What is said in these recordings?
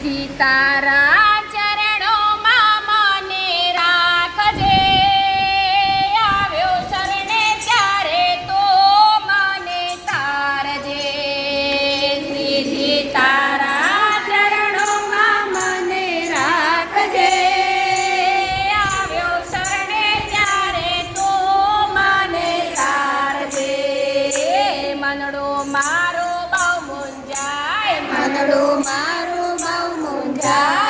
ગુરુજી તારા ચરણોમાં મને રાખજે. આવ્યો શરણે ત્યારે તો મને તારજે. શ્રીજી તારા ચરણોમાં મને રાખજે. આવ્યો શરણે ત્યારે તો મને તારજે. મનડો મારો બહુ મુંજાય મનડો મારો จ้า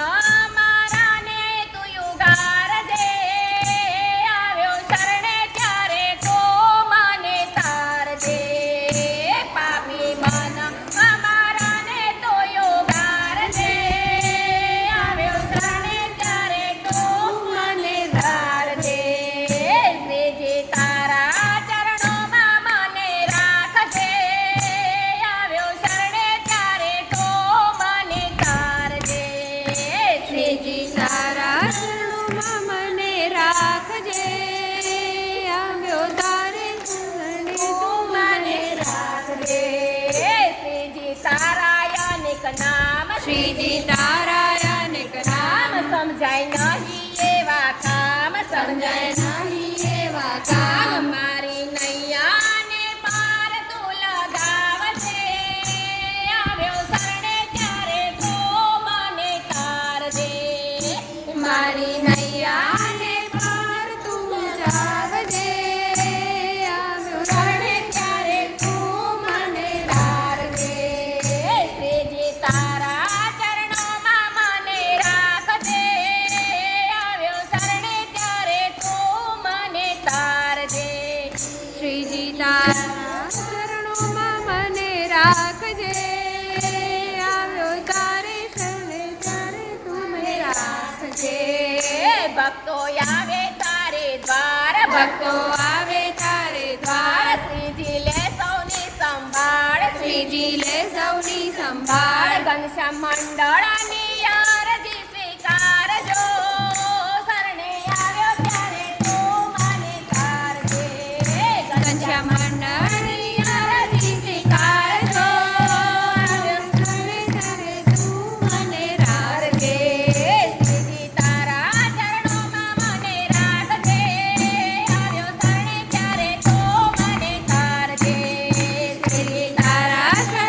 માં મને રાખજે આવ્યો તારે તું મને રાખજે. શ્રીજી તારા અનેક નામ શ્રીજી તારા ભક્તો આવે તારે દ્વાર, ભક્તો આવે તારે દ્વાર. શ્રીજી લે સૌની સંભાળ, શ્રીજી લે સૌની સંભાળ. ઘનશ્યામ મંડળની યારજી સ્વીકારજો. Gracias.